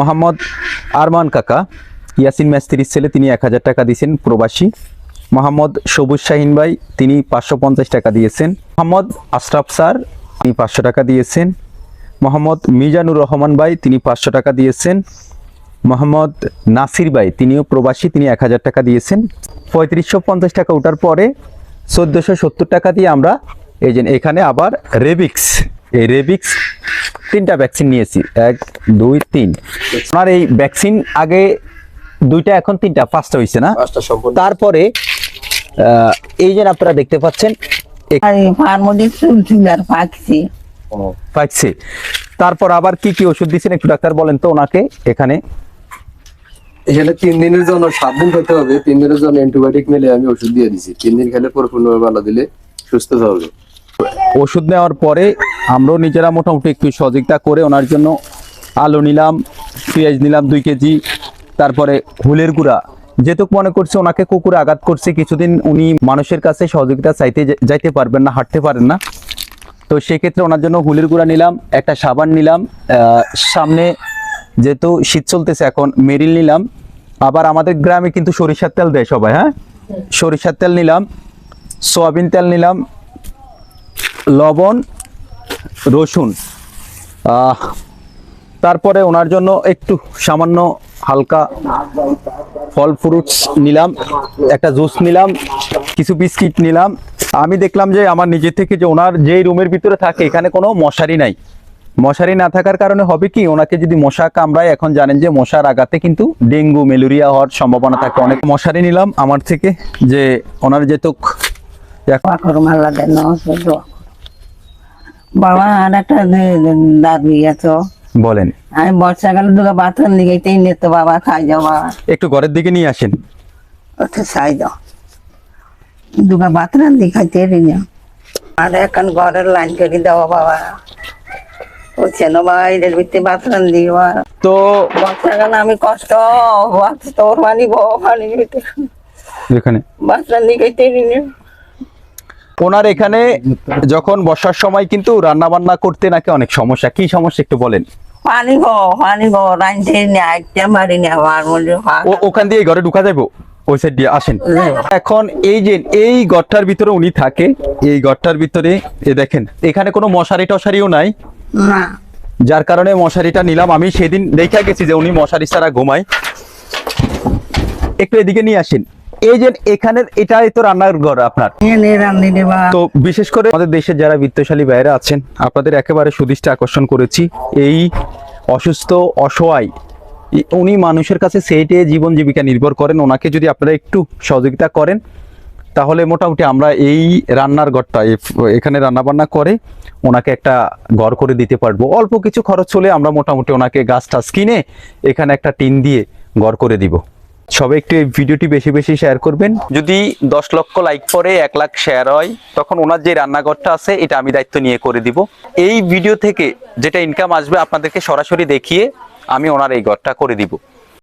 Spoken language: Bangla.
মোহাম্মদ আরমান কাকা, ইয়াসিন ম্যাস্ত্রির ছেলে, তিনি এক হাজার টাকা দিয়েছেন, প্রবাসী। মোহাম্মদ সবুজ শাহিন ভাই, তিনি পাঁচশো পঞ্চাশ টাকা দিয়েছেন। মোহাম্মদ আশরাফ স্যার, তিনি পাঁচশো টাকা দিয়েছেন। মোহাম্মদ মিজানুর রহমান ভাই, তিনি পাঁচশো টাকা দিয়েছেন। মোহাম্মদ নাসির ভাই, তিনিও প্রবাসী, তিনি এক হাজার টাকা দিয়েছেন। পঁয়ত্রিশশো পঞ্চাশ টাকা ওঠার পরে চোদ্দোশো সত্তর টাকা দিয়ে আমরা এই যে এখানে আবার রেবিক্স এই রেবিক্স তিনটা ভ্যাকসিন নিয়েছি। এক দুই তিন। ওনার এই ভ্যাকসিন আগে দুইটা এখন তিনটা পাঁচটা হয়েছে না? তারপরে আহ, এই যে আপনারা দেখতে পাচ্ছেন পাকছি। পাচ্ছে তারপর আবার কি কি ওষুধ দিচ্ছেন একটু ডাক্তার বলেন তো ওনাকে এখানে। এখানে তিন দিনের জন্য সাত দিন খেতে হবে তিন দিনের জন্য অ্যান্টিবায়োটিক মিলে আমি ওষুধ দিয়ে দিছি। তিন দিন খেলে পরিপূর্ণভাবে ভালো দিলে সুস্থ হবে। ওষুধ নেওয়ার পরে আমরাও নিজেরা মোটামুটি একটু সহযোগিতা করে ওনার জন্য আলু নিলাম, পেঁয়াজ নিলাম দুই কেজি, তারপরে হুলের গুঁড়া। যেটুক মনে করছে ওনাকে কুকুরে আঘাত করছে, কিছুদিন উনি মানুষের কাছে সহযোগিতা চাইতে যাইতে পারবেন না, হাঁটতে পারেন না। তো সেক্ষেত্রে ওনার জন্য হুলের গুঁড়া নিলাম, একটা সাবান নিলাম সামনে যেহেতু শীত চলতেছে এখন মেরিল নিলাম। আবার আমাদের গ্রামে কিন্তু সরিষার তেল দেয় সবাই হ্যাঁ? সরিষার তেল নিলাম, সয়াবিন তেল নিলাম, লবণ রসুন। তারপরে ওনার জন্য একটু সামান্য হালকা ফল ফ্রুটস নিলাম, একটা জুস নিলাম, কিছু বিস্কিট নিলাম। আমি দেখলাম যে আমার নিজে থেকে যে ওনার যেই রুমের ভিতরে থাকে, এখানে কোনো মশারি নাই। মশারি না থাকার কারণে হবে কি, ওনাকে যদি মশা কামড়ায়, এখন জানেন যে মশার আঘাতে কিন্তু ডেঙ্গু, ম্যালেরিয়া হওয়ার সম্ভাবনা থাকে। অনেক মশারি নিলাম আমার থেকে যে ওনার যেতুক। দেন বাবা আর একটা দাবি আছে বলেন। আমি বর্ষাকালে দুটো বাথরুম দিকে তিন তো বাবা খাই যাও বাবা। একটু ঘরের দিকে নিয়ে আসেন। ওটা খাই যাও দুটো বাথরুম দিখাইতে রিনা আর এখন ঘরের লাইন করে দেওয়া বাবা। তো বর্ষাকালে আমি কষ্ট তোর পানি বউ পানি এখানে। দিখাইতে রিনা ওনার এখানে যখন বর্ষার সময় কিন্তু রান্না বান্না করতে নাকি অনেক সমস্যা। কি সমস্যা একটু বলেন। পানি গো পানি গো রাইনতে নি আইতে মারি নি আমার মধ্যে ওখান দিয়ে ঘরে ঢুকা যাব ওই সাইড দিয়ে আসেন। এখন এই যে এই ঘরটার ভিতরে উনি থাকে এই ঘরটার ভিতরে এ দেখেন এখানে কোনো মশারি টশারিও নাই। না। যার কারণে মশারিটা নিলাম। আমি সেদিন দেখা গেছি যে উনি মশারি ছাড়া ঘুমায়। একটু এদিকে নিয়ে আসেন। এই যে এখানের এটাই তো রান্নার ঘর আপনার। তো বিশেষ করে আমাদের দেশের যারা বিত্তশালী ভাইয়েরা আছেন আপনাদের একেবারে সুদৃষ্টি আকর্ষণ করেছি এই অসুস্থ অসহায় উনি মানুষের কাছে সেইটে জীবন জীবিকা নির্ভর করেন ওনাকে যদি আপনারা একটু সহযোগিতা করেন তাহলে মোটামুটি আমরা এই রান্নার ঘরটা এখানে রান্না বান্না করে ওনাকে একটা ঘর করে দিতে পারব। অল্প কিছু খরচ হলে আমরা মোটামুটি ওনাকে গাছ টাছ কিনে এখানে একটা টিন দিয়ে ঘর করে দিব। সবাই একটু এই ভিডিওটি বেশি বেশি শেয়ার করবেন। যদি দশ লক্ষ লাইক পরে এক লাখ শেয়ার হয়, তখন ওনার যে রান্নাঘরটা আছে, এটা আমি দায়িত্ব নিয়ে করে দিব। এই ভিডিও থেকে যেটা ইনকাম আসবে আপনাদেরকে সরাসরি দেখিয়ে আমি ওনার এই ঘরটা করে দিব।